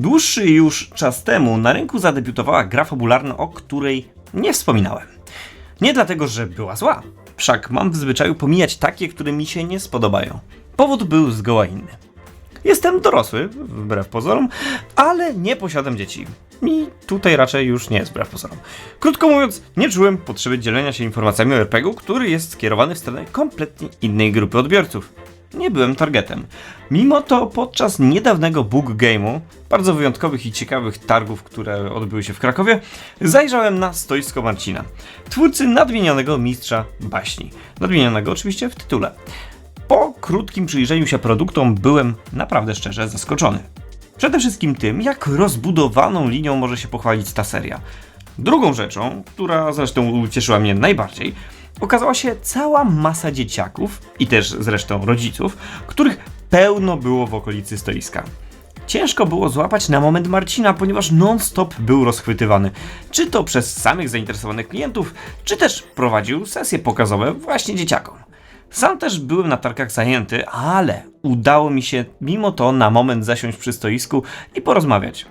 Dłuższy już czas temu na rynku zadebiutowała gra fabularna, o której nie wspominałem. Nie dlatego, że była zła, wszak mam w zwyczaju pomijać takie, które mi się nie spodobają. Powód był zgoła inny. Jestem dorosły, wbrew pozorom, ale nie posiadam dzieci. I tutaj raczej już nie jest wbrew pozorom. Krótko mówiąc, nie czułem potrzeby dzielenia się informacjami o RPG-u, który jest skierowany w stronę kompletnie innej grupy odbiorców. Nie byłem targetem. Mimo to podczas niedawnego Book Game'u, bardzo wyjątkowych i ciekawych targów, które odbyły się w Krakowie, zajrzałem na stoisko Marcina, twórcy nadmienionego mistrza baśni. Nadmienionego oczywiście w tytule. Po krótkim przyjrzeniu się produktom byłem naprawdę szczerze zaskoczony. Przede wszystkim tym, jak rozbudowaną linią może się pochwalić ta seria. Drugą rzeczą, która zresztą ucieszyła mnie najbardziej, okazała się cała masa dzieciaków i też zresztą rodziców, których pełno było w okolicy stoiska. Ciężko było złapać na moment Marcina, ponieważ non-stop był rozchwytywany. Czy to przez samych zainteresowanych klientów, czy też prowadził sesje pokazowe właśnie dzieciakom. Sam też byłem na targach zajęty, ale udało mi się mimo to na moment zasiąść przy stoisku i porozmawiać.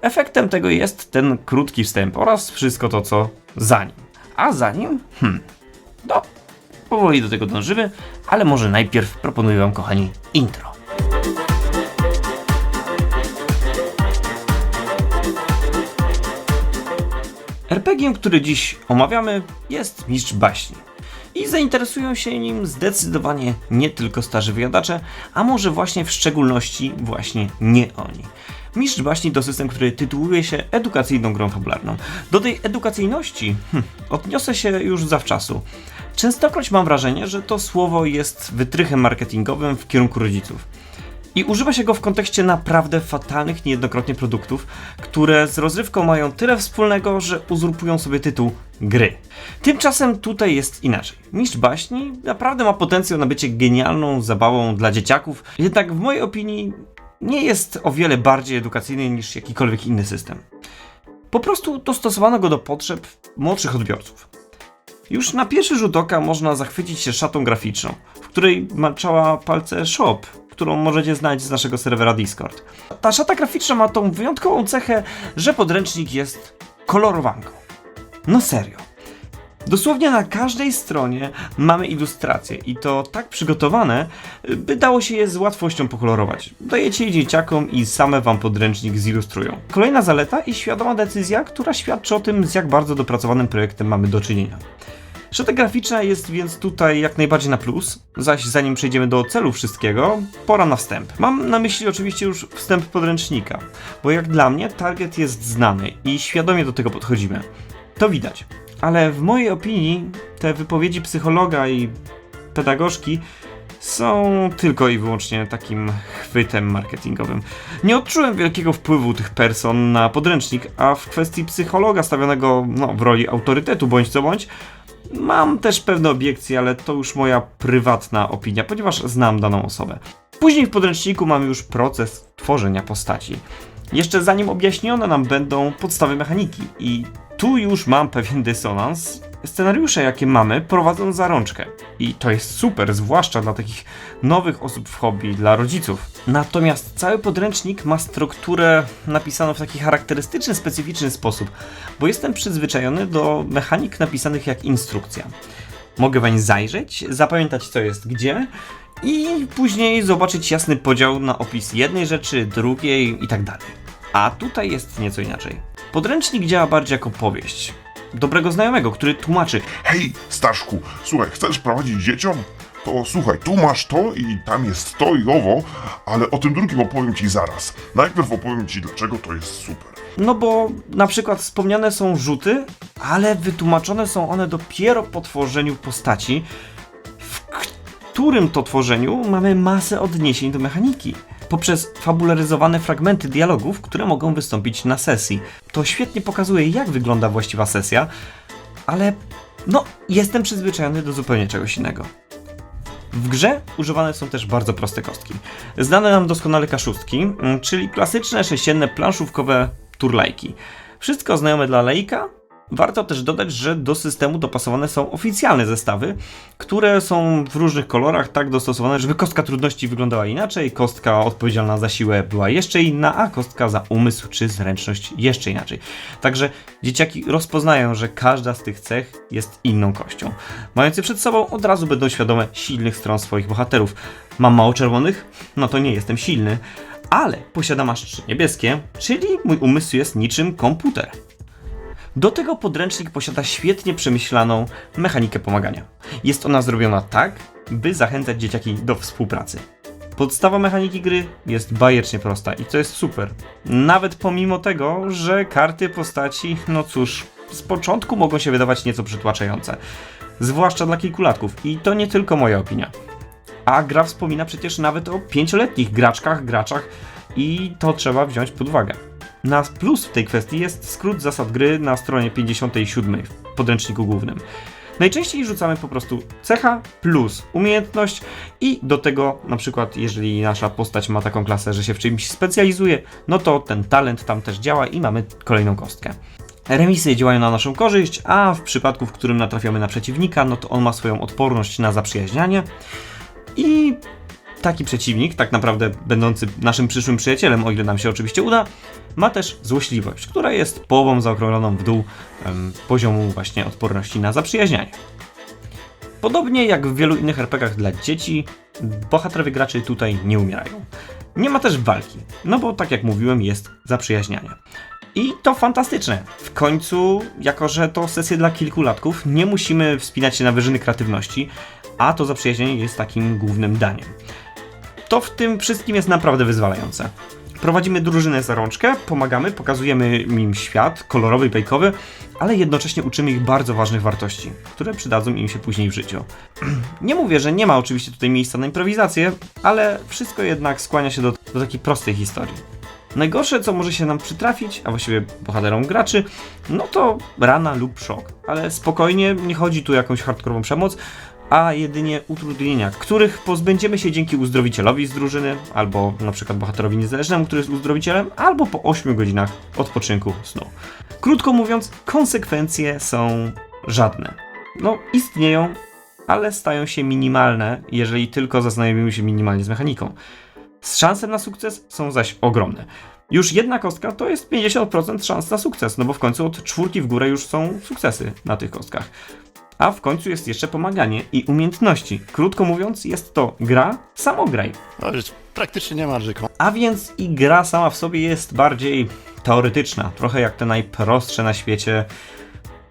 Efektem tego jest ten krótki wstęp oraz wszystko to, co za nim. A za nim? Hmm. No, powoli do tego dążymy, ale może najpierw proponuję Wam, kochani, intro. RPG, który dziś omawiamy, jest Mistrz Baśni. I zainteresują się nim zdecydowanie nie tylko starzy wyjadacze, a może właśnie w szczególności właśnie nie oni. Mistrz Baśni to system, który tytułuje się edukacyjną grą fabularną. Do tej edukacyjności hm, odniosę się już zawczasu. Częstokroć mam wrażenie, że to słowo jest wytrychem marketingowym w kierunku rodziców. I używa się go w kontekście naprawdę fatalnych niejednokrotnie produktów, które z rozrywką mają tyle wspólnego, że uzurpują sobie tytuł gry. Tymczasem tutaj jest inaczej. Mistrz Baśni naprawdę ma potencjał na bycie genialną zabawą dla dzieciaków, jednak w mojej opinii nie jest o wiele bardziej edukacyjny niż jakikolwiek inny system. Po prostu dostosowano go do potrzeb młodszych odbiorców. Już na pierwszy rzut oka można zachwycić się szatą graficzną, w której maczała palce shop, którą możecie znaleźć z naszego serwera Discord. Ta szata graficzna ma tą wyjątkową cechę, że podręcznik jest kolorowanką. No serio. Dosłownie na każdej stronie mamy ilustracje i to tak przygotowane, by dało się je z łatwością pokolorować. Dajecie je dzieciakom i same wam podręcznik zilustrują. Kolejna zaleta i świadoma decyzja, która świadczy o tym, z jak bardzo dopracowanym projektem mamy do czynienia. Szata graficzna jest więc tutaj jak najbardziej na plus, zaś zanim przejdziemy do celu wszystkiego, pora na wstęp. Mam na myśli oczywiście już wstęp podręcznika, bo jak dla mnie target jest znany i świadomie do tego podchodzimy. To widać. Ale w mojej opinii te wypowiedzi psychologa i pedagogzki są tylko i wyłącznie takim chwytem marketingowym. Nie odczułem wielkiego wpływu tych person na podręcznik, a w kwestii psychologa stawionego no, w roli autorytetu bądź co bądź, mam też pewne obiekcje, ale to już moja prywatna opinia, ponieważ znam daną osobę. Później w podręczniku mamy już proces tworzenia postaci. Jeszcze zanim objaśnione nam będą podstawy mechaniki i tu już mam pewien dysonans. Scenariusze, jakie mamy, prowadzą za rączkę. I to jest super, zwłaszcza dla takich nowych osób w hobby, dla rodziców. Natomiast cały podręcznik ma strukturę napisaną w taki charakterystyczny, specyficzny sposób, bo jestem przyzwyczajony do mechanik napisanych jak instrukcja. Mogę wań zajrzeć, zapamiętać co jest gdzie i później zobaczyć jasny podział na opis jednej rzeczy, drugiej i tak dalej. A tutaj jest nieco inaczej. Podręcznik działa bardziej jako powieść. Dobrego znajomego, który tłumaczy, Hej, Staszku, słuchaj, chcesz prowadzić dzieciom? To słuchaj, tu masz to i tam jest to i owo, ale o tym drugim opowiem ci zaraz. Najpierw opowiem ci, dlaczego to jest super. no bo na przykład wspomniane są rzuty, ale wytłumaczone są one dopiero po tworzeniu postaci, w którym to tworzeniu mamy masę odniesień do mechaniki. Poprzez fabularyzowane fragmenty dialogów, które mogą wystąpić na sesji. To świetnie pokazuje, jak wygląda właściwa sesja, ale no, jestem przyzwyczajony do zupełnie czegoś innego. W grze używane są też bardzo proste kostki. Znane nam doskonale kaszustki, mm, czyli klasyczne sześcienne planszówkowe turlajki. Wszystko znajome dla laika, Warto też dodać, że do systemu dopasowane są oficjalne zestawy, które są w różnych kolorach tak dostosowane, żeby kostka trudności wyglądała inaczej, kostka odpowiedzialna za siłę była jeszcze inna, a kostka za umysł czy zręczność jeszcze inaczej. Także dzieciaki rozpoznają, że każda z tych cech jest inną kością. Mając je przed sobą, od razu będą świadome silnych stron swoich bohaterów. Mam mało czerwonych? No to nie jestem silny. Ale posiadam aż trzy niebieskie, czyli mój umysł jest niczym komputer. Do tego podręcznik posiada świetnie przemyślaną mechanikę pomagania. Jest ona zrobiona tak, by zachęcać dzieciaki do współpracy. Podstawa mechaniki gry jest bajecznie prosta i to jest super. Nawet pomimo tego, że karty postaci, no cóż, z początku mogą się wydawać nieco przytłaczające. Zwłaszcza dla kilkulatków i to nie tylko moja opinia. A gra wspomina przecież nawet o pięcioletnich graczkach, graczach i to trzeba wziąć pod uwagę. Na plus w tej kwestii jest skrót zasad gry na stronie 57 w podręczniku głównym. Najczęściej rzucamy po prostu cecha plus umiejętność i do tego na przykład jeżeli nasza postać ma taką klasę, że się w czymś specjalizuje, no to ten talent tam też działa i mamy kolejną kostkę. Remisy działają na naszą korzyść, a w przypadku, w którym natrafiamy na przeciwnika, no to on ma swoją odporność na zaprzyjaźnianie i taki przeciwnik, tak naprawdę będący naszym przyszłym przyjacielem, o ile nam się oczywiście uda, ma też złośliwość, która jest połową zaokrągloną w dół em, poziomu właśnie odporności na zaprzyjaźnianie. Podobnie jak w wielu innych RPGach dla dzieci, bohaterowie graczy tutaj nie umierają. Nie ma też walki, no bo tak jak mówiłem, jest zaprzyjaźnianie. I to fantastyczne. W końcu, jako że to sesje dla kilkulatków, nie musimy wspinać się na wyżyny kreatywności, a to zaprzyjaźnienie jest takim głównym daniem. To w tym wszystkim jest naprawdę wyzwalające. Prowadzimy drużynę za rączkę, pomagamy, pokazujemy im świat kolorowy i bajkowy, ale jednocześnie uczymy ich bardzo ważnych wartości, które przydadzą im się później w życiu. Nie mówię, że nie ma oczywiście tutaj miejsca na improwizację, ale wszystko jednak skłania się do, do takiej prostej historii. Najgorsze, co może się nam przytrafić, a właściwie bohaterom graczy, no to rana lub szok. Ale spokojnie, nie chodzi tu o jakąś hardkorową przemoc, a jedynie utrudnienia, których pozbędziemy się dzięki uzdrowicielowi z drużyny, albo na przykład bohaterowi niezależnemu, który jest uzdrowicielem, albo po 8 godzinach odpoczynku snu. Krótko mówiąc, konsekwencje są żadne. No, istnieją, ale stają się minimalne, jeżeli tylko zaznajomimy się minimalnie z mechaniką. Szanse na sukces są zaś ogromne. Już jedna kostka to jest 50% szans na sukces, no bo w końcu od czwórki w górę już są sukcesy na tych kostkach. A w końcu jest jeszcze pomaganie i umiejętności. Krótko mówiąc, jest to gra samograj. No, już praktycznie nie ma ryzyka. A więc i gra sama w sobie jest bardziej teoretyczna, trochę jak te najprostsze na świecie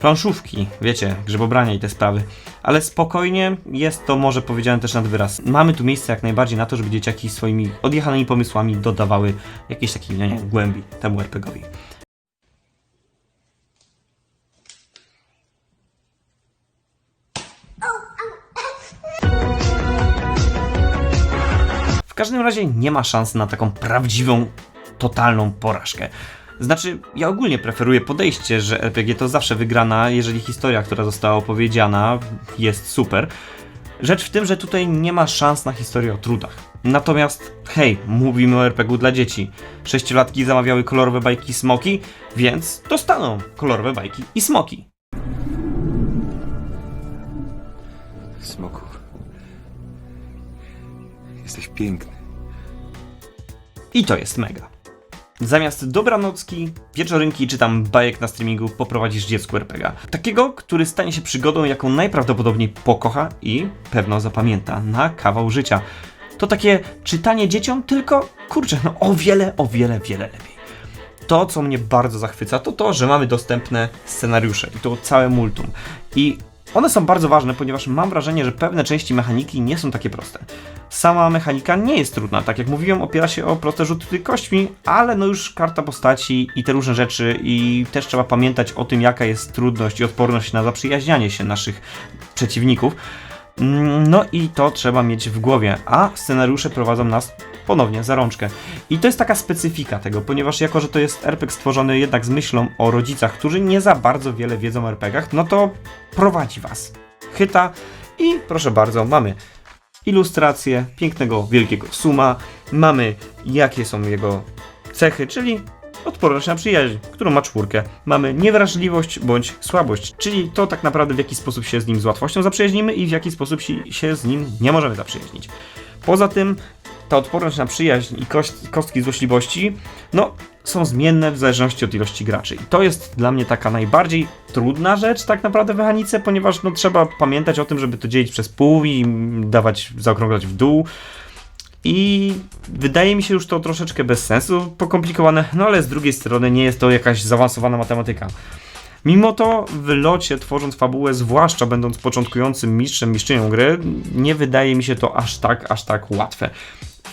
planszówki, wiecie, grzybobrania i te sprawy. Ale spokojnie, jest to może powiedziane też nad wyraz. Mamy tu miejsce jak najbardziej na to, żeby dzieciaki swoimi odjechanymi pomysłami dodawały jakiejś takiej, no nie głębi temu RPGowi. Każdym razie nie ma szans na taką prawdziwą, totalną porażkę. Znaczy, ja ogólnie preferuję podejście, że RPG to zawsze wygrana, jeżeli historia, która została opowiedziana, jest super. Rzecz w tym, że tutaj nie ma szans na historię o trudach. Natomiast, hej, mówimy o RPG dla dzieci. Sześciolatki zamawiały kolorowe bajki smoki, więc dostaną kolorowe bajki i smoki. Smoku. Jesteś piękny. I to jest mega. Zamiast dobranocki, wieczorynki czy tam bajek na streamingu poprowadzisz dziecku RPG. Takiego, który stanie się przygodą, jaką najprawdopodobniej pokocha i pewno zapamięta na kawał życia. To takie czytanie dzieciom, tylko kurczę, no o wiele, o wiele, wiele lepiej. To, co mnie bardzo zachwyca, to to, że mamy dostępne scenariusze i to całe multum. I one są bardzo ważne, ponieważ mam wrażenie, że pewne części mechaniki nie są takie proste. Sama mechanika nie jest trudna, tak jak mówiłem, opiera się o proste rzuty kośćmi, ale no już karta postaci i te różne rzeczy i też trzeba pamiętać o tym, jaka jest trudność i odporność na zaprzyjaźnianie się naszych przeciwników. Mm, No i to trzeba mieć w głowie, a scenariusze prowadzą nas ponownie za rączkę. I to jest taka specyfika tego, ponieważ jako, że to jest RPG stworzony jednak z myślą o rodzicach, którzy nie za bardzo wiele wiedzą o RPGach, no to prowadzi was. Chyta i proszę bardzo, mamy ilustrację pięknego, wielkiego suma, mamy jakie są jego cechy, czyli odporność na przyjaźń, którą ma czwórkę. Mamy niewrażliwość bądź słabość, czyli to tak naprawdę w jaki sposób się z nim z łatwością zaprzyjaźnimy i w jaki sposób się- z nim nie możemy zaprzyjaźnić. Poza tym ta odporność na przyjaźń i kostki złośliwości, no, są zmienne w zależności od ilości graczy. I to jest dla mnie taka najbardziej trudna rzecz tak naprawdę w mechanice, ponieważ no, trzeba pamiętać o tym, żeby to dzielić przez pół i dawać, zaokrąglać w dół. I wydaje mi się już to troszeczkę bez sensu, pokomplikowane, no ale z drugiej strony nie jest to jakaś zaawansowana matematyka. Mimo to w locie, tworząc fabułę, zwłaszcza będąc początkującym mistrzem, mistrzynią gry, nie wydaje mi się to aż tak, aż tak łatwe.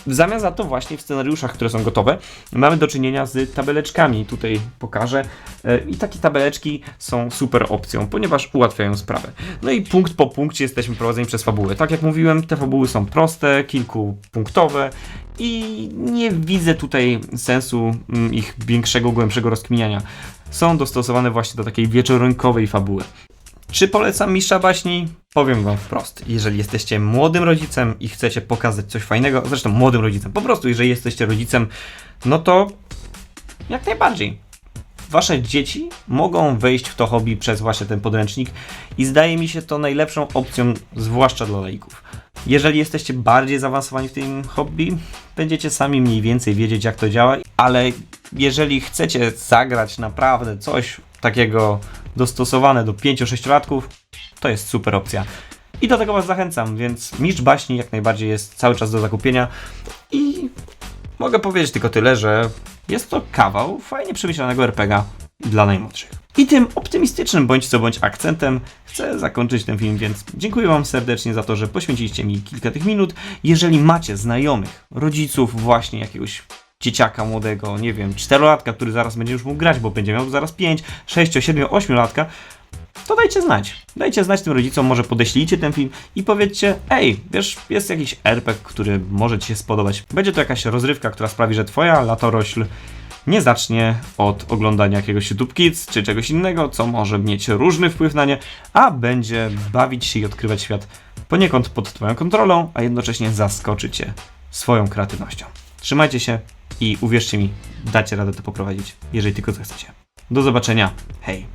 W zamian za to właśnie w scenariuszach, które są gotowe, mamy do czynienia z tabeleczkami. Tutaj pokażę. E, I takie tabeleczki są super opcją, ponieważ ułatwiają sprawę. No i punkt po punkcie jesteśmy prowadzeni przez fabułę. Tak jak mówiłem, te fabuły są proste, kilkupunktowe i nie widzę tutaj sensu mm, ich większego, głębszego rozkminiania. Są dostosowane właśnie do takiej wieczorynkowej fabuły. Czy polecam Mistrza Baśni? Powiem wam wprost. Jeżeli jesteście młodym rodzicem i chcecie pokazać coś fajnego, zresztą młodym rodzicem, po prostu jeżeli jesteście rodzicem, no to jak najbardziej. Wasze dzieci mogą wejść w to hobby przez właśnie ten podręcznik i zdaje mi się to najlepszą opcją, zwłaszcza dla laików. Jeżeli jesteście bardziej zaawansowani w tym hobby, będziecie sami mniej więcej wiedzieć jak to działa, ale jeżeli chcecie zagrać naprawdę coś takiego dostosowane do 5-6-latków, to jest super opcja. I do tego Was zachęcam, więc Mistrz Baśni jak najbardziej jest cały czas do zakupienia i mogę powiedzieć tylko tyle, że jest to kawał fajnie przemyślanego RPGa dla najmłodszych. I tym optymistycznym bądź co bądź akcentem chcę zakończyć ten film, więc dziękuję Wam serdecznie za to, że poświęciliście mi kilka tych minut. Jeżeli macie znajomych, rodziców właśnie jakiegoś dzieciaka młodego, nie wiem, czterolatka, który zaraz będzie już mógł grać, bo będzie miał zaraz 5, 6, 7, 8 latka, to dajcie znać. Dajcie znać tym rodzicom, może podeślijcie ten film i powiedzcie, ej, wiesz, jest jakiś RPG, który może Ci się spodobać. Będzie to jakaś rozrywka, która sprawi, że Twoja latorośl nie zacznie od oglądania jakiegoś YouTube Kids czy czegoś innego, co może mieć różny wpływ na nie, a będzie bawić się i odkrywać świat poniekąd pod Twoją kontrolą, a jednocześnie zaskoczy Cię swoją kreatywnością. Trzymajcie się i uwierzcie mi, dacie radę to poprowadzić, jeżeli tylko zechcecie. Do zobaczenia. Hej!